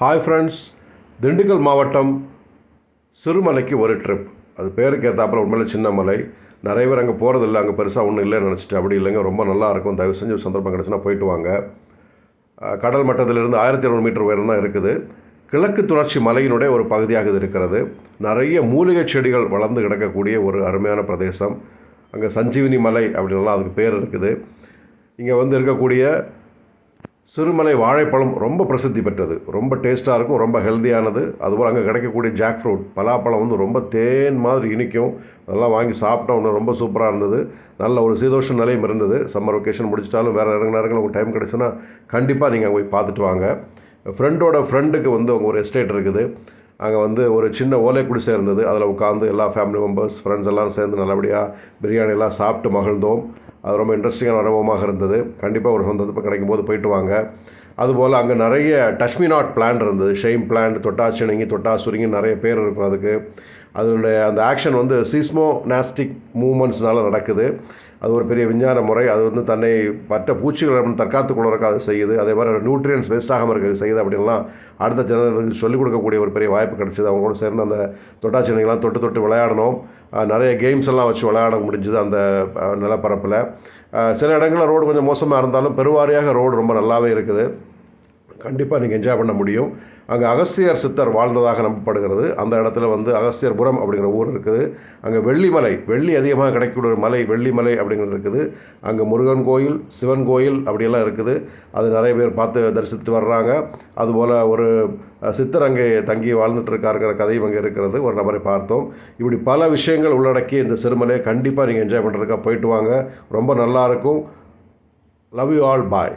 Hi friends Dindigul மாவட்டம் சிறுமலைக்கு ஒரு trip அது பேருக்கு ஏற்றாப்புல உண்மையில சின்ன மலை. நிறைய பேர் அங்கே போகிறதில்ல அங்கே பெருசாக ஒன்றும் இல்லைன்னு நினச்சிட்டு அப்படி இல்லைங்க. ரொம்ப நல்லாயிருக்கும் தயவு செஞ்சு ஒரு சந்தர்ப்பம் கிடச்சுன்னா போயிட்டு வாங்க. கடல் மட்டத்திலிருந்து ஆயிரத்தி இரநூறு மீட்டர் உயரம் தான் இருக்குது. கிழக்கு தொடர்ச்சி மலையினுடைய ஒரு பகுதியாக இது இருக்கிறது. நிறைய மூலிகை செடிகள் வளர்ந்து கிடக்கக்கூடிய ஒரு அருமையான பிரதேசம். அங்கே சஞ்சீவினி மலை அப்படின்லாம் அதுக்கு பேர் இருக்குது. இங்கே வந்து இருக்கக்கூடிய சிறுமலை வாழைப்பழம் ரொம்ப பிரசித்தி பெற்றது. ரொம்ப டேஸ்ட்டாக இருக்கும் ரொம்ப ஹெல்த்தியானது அதுபோல் அங்கே கிடைக்கக்கூடிய ஜாக் ஃப்ரூட் பலாப்பழம் வந்து ரொம்ப தேன் மாதிரி இனிக்கும். அதெல்லாம் வாங்கி சாப்பிட்டோம் ஒன்று ரொம்ப சூப்பராக இருந்தது. நல்ல ஒரு சீதோஷ நிலையும் இருந்தது. சம்மர் வெக்கேஷன் முடிச்சிட்டாலும் வேறு இறங்க நேரங்கள் உங்களுக்கு டைம் கிடச்சுன்னா கண்டிப்பாக நீங்கள் அங்கே போய் பார்த்துட்டு வாங்க. ஃப்ரெண்டோட ஃப்ரெண்டுக்கு வந்து அவங்க ஒரு எஸ்டேட் இருக்குது. அங்கே வந்து ஒரு சின்ன ஓலை குடிசை இருந்தது. அதில் உட்காந்து எல்லா ஃபேமிலி மெம்பர்ஸ் ஃப்ரெண்ட்ஸ் எல்லாம் சேர்ந்து நல்லபடியாக பிரியாணி எல்லாம் சாப்பிட்டு மகிழ்ந்தோம். அது ரொம்ப இன்ட்ரெஸ்டிங்கான அனுபவமாக இருந்தது. கண்டிப்பாக ஒரு சந்தர்ப்பம் கிடைக்கும் போது போயிட்டு வாங்க. அதுபோல் அங்கே நிறைய டஷ்மி நாட் பிளான் இருந்தது. ஷெய்ம் பிளான் தொட்டாச்சினிங்கி தொட்டாசுரிங்கி நிறைய பேர் இருக்கும் அதுக்கு. அதனுடைய அந்த ஆக்ஷன் வந்து சீஸ்மோ நாஸ்டிக் மூமெண்ட்ஸ்னால நடக்குது. அது ஒரு பெரிய விஞ்ஞான முறை. அது வந்து தன்னை பற்ற பூச்சிகள் தற்காத்து கொள்வதற்கு அது செய்யுது. அதே மாதிரி நியூட்ரியன்ஸ் வேஸ்ட் ஆகாமல் இருக்க செய்யுது அப்படின்லாம் அடுத்த ஜனங்களுக்கு சொல்லிக் கொடுக்கக்கூடிய ஒரு பெரிய வாய்ப்பு கிடைச்சிது. அவங்களோட சேர்ந்து அந்த தொட்டாச்சினைகள்லாம் தொட்டு தொட்டு விளையாடணும். நிறைய கேம்ஸ் எல்லாம் வச்சு விளையாட முடிஞ்சுது அந்த நிலப்பரப்பில். சில இடங்களில் ரோடு கொஞ்சம் மோசமாக இருந்தாலும் பெருவாரியாக ரோடு ரொம்ப நல்லாவே இருக்குது. கண்டிப்பாக நீங்கள் என்ஜாய் பண்ண முடியும். அங்கே அகஸ்தியர் சித்தர் வாழ்ந்ததாக நம்பப்படுகிறது. அந்த இடத்துல வந்து அகஸ்தியர்புரம் அப்படிங்கிற ஊர் இருக்குது. அங்கே வெள்ளிமலை வெள்ளி அதிகமாக கிடைக்கக்கூடிய ஒரு மலை வெள்ளிமலை அப்படிங்கிறது இருக்குது. அங்கே முருகன் கோயில் சிவன் கோயில் அப்படியெல்லாம் இருக்குது. அது நிறைய பேர் பார்த்து தரிசித்துட்டு வர்றாங்க. அதுபோல் ஒரு சித்தர் அங்கே தங்கி வாழ்ந்துட்டுருக்காருங்கிற கதையும் அங்கே இருக்கிறது. ஒரு நபரை பார்த்தோம். இப்படி பல விஷயங்கள் உள்ளடக்கி இந்த சிறுமலையை கண்டிப்பாக நீங்கள் என்ஜாய் பண்ணுறதுக்காக போயிட்டு வாங்க. ரொம்ப நல்லாயிருக்கும் லவ் யூ ஆல் பாய்